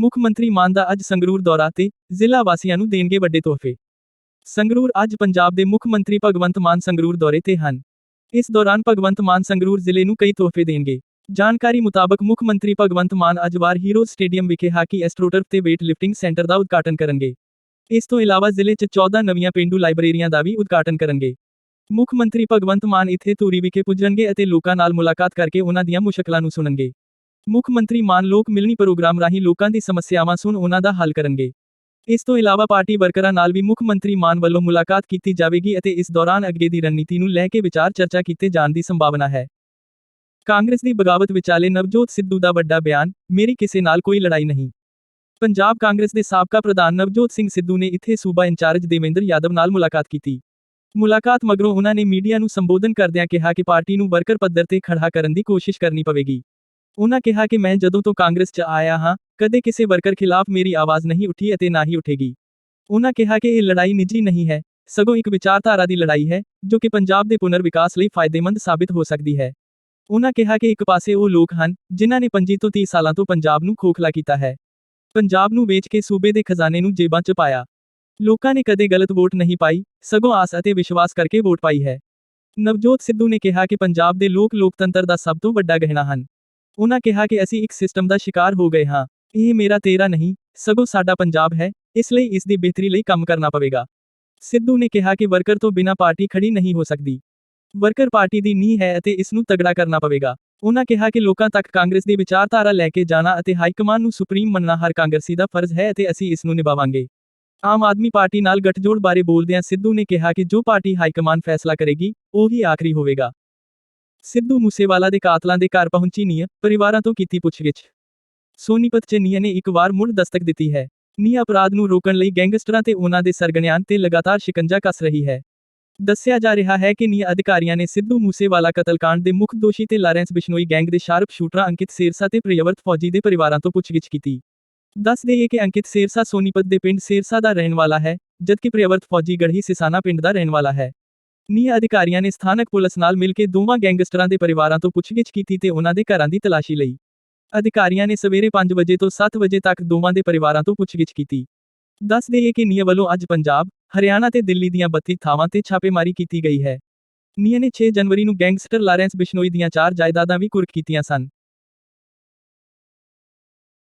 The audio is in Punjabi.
ਮੁੱਖ ਮੰਤਰੀ ਮਾਨ ਦਾ ਅੱਜ ਸੰਗਰੂਰ ਦੌਰਾ ਤੇ ਜ਼ਿਲ੍ਹਾ ਵਾਸੀਆਂ ਨੂੰ ਦੇਣਗੇ ਵੱਡੇ ਤੋਹਫੇ। ਸੰਗਰੂਰ ਅੱਜ ਪੰਜਾਬ ਦੇ ਮੁੱਖ ਮੰਤਰੀ ਭਗਵੰਤ ਮਾਨ ਸੰਗਰੂਰ ਦੌਰੇ ਤੇ ਹਨ। ਇਸ ਦੌਰਾਨ ਭਗਵੰਤ ਮਾਨ ਸੰਗਰੂਰ ਜ਼ਿਲ੍ਹੇ ਨੂੰ ਕਈ ਤੋਹਫੇ ਦੇਣਗੇ। ਜਾਣਕਾਰੀ ਮੁਤਾਬਕ ਮੁੱਖ ਮੰਤਰੀ ਭਗਵੰਤ ਮਾਨ ਅੱਜ ਵਾਰ ਹੀਰੋ ਸਟੇਡੀਅਮ ਵਿਖੇ ਹਾਕੀ ਐਸਟ੍ਰੋਟਰਫ ਤੇ weight ਲਿਫਟਿੰਗ ਸੈਂਟਰ ਦਾ ਉਦਘਾਟਨ ਕਰਨਗੇ। ਇਸ ਤੋਂ ਇਲਾਵਾ ਜ਼ਿਲ੍ਹੇ 'ਚ 14 ਨਵੀਆਂ ਪਿੰਡੂ ਲਾਇਬ੍ਰੇਰੀਆਂ ਦਾ ਵੀ ਉਦਘਾਟਨ ਕਰਨਗੇ। ਮੁੱਖ ਮੰਤਰੀ ਭਗਵੰਤ ਮਾਨ ਇੱਥੇ ਧੂਰੀ ਵਿਖੇ ਪੁੱਜਣਗੇ ਅਤੇ ਲੋਕਾਂ ਨਾਲ ਮੁਲਾਕਾਤ ਕਰਕੇ ਉਹਨਾਂ ਦੀਆਂ ਮੁਸ਼ਕਲਾਂ ਨੂੰ ਸੁਣਨਗੇ। ਮੁੱਖ ਮੰਤਰੀ ਮਾਨ ਲੋਕ ਮਿਲਣੀ ਪ੍ਰੋਗਰਾਮ ਰਾਹੀਂ ਲੋਕਾਂ ਦੀ ਸਮੱਸਿਆਵਾਂ ਸੁਣ ਉਹਨਾਂ ਦਾ ਹੱਲ ਕਰਨਗੇ। ਇਸ ਤੋਂ ਇਲਾਵਾ ਪਾਰਟੀ ਵਰਕਰਾਂ ਨਾਲ ਵੀ ਮੁੱਖ ਮੰਤਰੀ ਮਾਨ ਵੱਲੋਂ ਮੁਲਾਕਾਤ ਕੀਤੀ ਜਾਵੇਗੀ ਅਤੇ ਇਸ ਦੌਰਾਨ ਅੱਗੇ ਦੀ ਰਣਨੀਤੀ ਨੂੰ ਲੈ ਕੇ ਵਿਚਾਰ ਚਰਚਾ ਕੀਤੇ ਜਾਣ ਦੀ ਸੰਭਾਵਨਾ ਹੈ। ਕਾਂਗਰਸ ਦੀ ਬਗਾਵਤ ਵਿਚਾਲੇ ਨਵਜੋਤ ਸਿੱਧੂ ਦਾ ਵੱਡਾ ਬਿਆਨ, ਮੇਰੀ ਕਿਸੇ ਨਾਲ ਕੋਈ ਲੜਾਈ ਨਹੀਂ। ਪੰਜਾਬ ਕਾਂਗਰਸ ਦੇ ਸਾਬਕਾ ਪ੍ਰਧਾਨ ਨਵਜੋਤ ਸਿੰਘ ਸਿੱਧੂ ਨੇ ਇੱਥੇ ਸੂਬਾ ਇੰਚਾਰਜ ਦੇਵੇਂਦਰ ਯਾਦਵ ਨਾਲ ਮੁਲਾਕਾਤ ਕੀਤੀ। ਮੁਲਾਕਾਤ ਮਗਰੋਂ ਉਹਨਾਂ ਨੇ ਮੀਡੀਆ ਨੂੰ ਸੰਬੋਧਨ ਕਰਦਿਆਂ ਕਿਹਾ ਕਿ ਪਾਰਟੀ ਨੂੰ ਵਰਕਰ ਪੱਧਰ ਤੇ ਖੜਾ ਕਰਨ ਦੀ ਕੋਸ਼ਿਸ਼ ਕਰਨੀ ਪਵੇਗੀ। ਉਹਨਾਂ ਕਿਹਾ ਕਿ ਮੈਂ ਜਦੋਂ ਤੋਂ ਕਾਂਗਰਸ 'ਚ ਆਇਆ ਹਾਂ, ਕਦੇ ਕਿਸੇ ਵਰਕਰ ਖਿਲਾਫ ਮੇਰੀ ਆਵਾਜ਼ ਨਹੀਂ ਉੱਠੀ ਅਤੇ ਨਾ ਹੀ ਉੱਠੇਗੀ। ਉਹਨਾਂ ਕਿਹਾ ਕਿ ਇਹ ਲੜਾਈ ਨਿੱਜੀ ਨਹੀਂ ਹੈ, ਸਗੋਂ ਇੱਕ ਵਿਚਾਰਧਾਰਾ ਦੀ ਲੜਾਈ ਹੈ, ਜੋ ਕਿ ਪੰਜਾਬ ਦੇ ਪੁਨਰ ਵਿਕਾਸ ਲਈ ਫਾਇਦੇਮੰਦ ਸਾਬਿਤ ਹੋ ਸਕਦੀ ਹੈ। ਉਹਨਾਂ ਕਿਹਾ ਕਿ ਇੱਕ ਪਾਸੇ ਉਹ ਲੋਕ ਹਨ, ਜਿਨ੍ਹਾਂ ਨੇ 25 ਤੋਂ 30 ਸਾਲਾਂ ਤੋਂ ਪੰਜਾਬ ਨੂੰ ਖੋਖਲਾ ਕੀਤਾ ਹੈ। ਪੰਜਾਬ ਨੂੰ ਵੇਚ ਕੇ ਸੂਬੇ ਦੇ ਖਜ਼ਾਨੇ ਨੂੰ ਜੇਬਾਂ 'ਚ ਪਾਇਆ। ਲੋਕਾਂ ਨੇ ਕਦੇ ਗਲਤ ਵੋਟ ਨਹੀਂ ਪਾਈ, ਸਗੋਂ ਆਸ ਅਤੇ ਵਿਸ਼ਵਾਸ ਕਰਕੇ ਵੋਟ ਪਾਈ ਹੈ। ਨਵਜੋਤ ਸਿੱਧੂ ਨੇ ਕਿਹਾ ਕਿ ਪੰਜਾਬ ਦੇ ਲੋਕ ਲੋਕਤੰਤਰ ਦਾ ਸਭ ਤੋਂ ਵੱਡਾ ਗਹਿਣਾ ਹਨ। ਉਹਨਾਂ ਕਿਹਾ ਕਿ ਅਸੀਂ ਇੱਕ ਸਿਸਟਮ ਦਾ ਸ਼ਿਕਾਰ ਹੋ ਗਏ ਹਾਂ। ਇਹ ਮੇਰਾ ਤੇਰਾ ਨਹੀਂ, ਸਗੋਂ ਸਾਡਾ ਪੰਜਾਬ ਹੈ, ਇਸ ਲਈ ਇਸ ਦੀ ਬਿਹਤਰੀ ਲਈ ਕੰਮ ਕਰਨਾ ਪਵੇਗਾ। ਸਿੱਧੂ ਨੇ ਕਿਹਾ ਕਿ ਵਰਕਰ ਤੋਂ ਬਿਨਾਂ ਪਾਰਟੀ ਖੜੀ ਨਹੀਂ ਹੋ ਸਕਦੀ। ਵਰਕਰ ਪਾਰਟੀ ਦੀ ਨੀਂਹ ਹੈ ਅਤੇ ਇਸ ਨੂੰ ਤਗੜਾ ਕਰਨਾ ਪਵੇਗਾ। ਉਹਨਾਂ ਕਿਹਾ ਕਿ ਲੋਕਾਂ ਤੱਕ ਕਾਂਗਰਸ ਦੀ ਵਿਚਾਰਧਾਰਾ ਲੈ ਕੇ ਜਾਣਾ ਅਤੇ ਹਾਈਕਮਾਨ ਨੂੰ ਸੁਪਰੀਮ ਮੰਨਣਾ ਹਰ ਕਾਂਗਰਸੀ ਦਾ ਫਰਜ਼ ਹੈ ਅਤੇ ਅਸੀਂ ਇਸ ਨੂੰ ਨਿਭਾਵਾਂਗੇ। ਆਮ ਆਦਮੀ ਪਾਰਟੀ ਨਾਲ ਗਠਜੋੜ ਬਾਰੇ ਬੋਲਦਿਆਂ ਸਿੱਧੂ ਨੇ ਕਿਹਾ ਕਿ ਜੋ ਪਾਰਟੀ ਹਾਈਕਮਾਨ ਫੈਸਲਾ ਕਰੇਗੀ, ਉਹ ਹੀ ਆਖਰੀ ਹੋਵੇਗਾ। ਸਿੱਧੂ ਮੂਸੇਵਾਲਾ ਦੇ ਕਾਤਲਾਂ ਦੇ ਘਰ ਪਹੁੰਚੀ ਨੀਆ ਪਰਿਵਾਰਾਂ ਤੋਂ ਕੀਤੀ ਪੁੱਛਗਿੱਛ। ਸੋਨੀਪਤ ਚ ਨੀਆ ਨੇ ਇੱਕ ਵਾਰ ਮੁੜ ਦਸਤਕ ਦਿੱਤੀ ਹੈ। ਨੀਆ ਅਪਰਾਧ ਨੂੰ ਰੋਕਣ ਲਈ ਗੈਂਗਸਟਰਾਂ ਤੇ ਉਹਨਾਂ ਦੇ ਸਰਗਣਿਆਂ ਤੇ ਲਗਾਤਾਰ ਸ਼ਿਕੰਜਾ ਕੱਸ ਰਹੀ ਹੈ। ਦੱਸਿਆ ਜਾ ਰਿਹਾ ਹੈ ਕਿ ਨੀਆ ਅਧਿਕਾਰੀਆਂ ਨੇ ਸਿੱਧੂ ਮੂਸੇਵਾਲਾ ਕਤਲकांड ਦੇ ਮੁੱਖ ਦੋਸ਼ੀ ਤੇ ਲਾਰੈਂਸ ਬਿਸ਼ਨੋਈ ਗੈਂਗ ਦੇ ਸ਼ਾਰਪ ਸ਼ੂਟਰਾਂ ਅੰਕਿਤ ਸੇਰਸਾ ਤੇ ਪ੍ਰਿਯਵਰਤ ਫੌਜੀ ਦੇ ਪਰਿਵਾਰਾਂ ਤੋਂ ਪੁੱਛਗਿੱਛ ਕੀਤੀ। ਦੱਸ ਦੇਈਏ ਕਿ ਅੰਕਿਤ ਸੇਰਸਾ ਸੋਨੀਪਤ ਦੇ ਪਿੰਡ ਸੇਰਸਾ ਦਾ ਰਹਿਣ ਵਾਲਾ ਹੈ, ਜਦਕਿ ਪ੍ਰਿਯਵਰਤ ਫੌਜੀ ਗੜ੍ਹੀ ਸਿਸਾਨਾ ਪਿੰਡ ਦਾ ਰਹਿਣ ਵਾਲਾ ਹੈ। ਨੀਆ ਅਧਿਕਾਰੀਆਂ ਨੇ ਸਥਾਨਕ ਪੁਲਿਸ ਨਾਲ ਮਿਲ ਕੇ ਦੋਵਾਂ ਗੈਂਗਸਟਰਾਂ ਦੇ ਪਰਿਵਾਰਾਂ ਤੋਂ ਪੁੱਛਗਿੱਛ ਕੀਤੀ ਤੇ ਉਹਨਾਂ ਦੇ ਘਰਾਂ ਦੀ ਤਲਾਸ਼ੀ ਲਈ। ਅਧਿਕਾਰੀਆਂ ਨੇ ਸਵੇਰੇ 5 ਵਜੇ ਤੋਂ 7 ਵਜੇ ਤੱਕ ਦੋਵਾਂ ਦੇ ਪਰਿਵਾਰਾਂ ਤੋਂ ਪੁੱਛਗਿੱਛ ਕੀਤੀ। ਦੱਸ ਦੇਈਏ ਕਿ ਨੀਆ ਵੱਲੋਂ ਅੱਜ ਪੰਜਾਬ, ਹਰਿਆਣਾ ਤੇ ਦਿੱਲੀ ਦੀਆਂ 32 ਥਾਵਾਂ ਤੇ ਛਾਪੇਮਾਰੀ ਕੀਤੀ ਗਈ ਹੈ। ਨੀਆ ਨੇ 6 ਜਨਵਰੀ ਨੂੰ ਗੈਂਗਸਟਰ ਲਾਰੈਂਸ ਬਿਸ਼ਨੋਈ ਦੀਆਂ ਚਾਰ ਜਾਇਦਾਦਾਂ ਵੀ ਕੁਰਕ ਕੀਤੀਆਂ ਸਨ।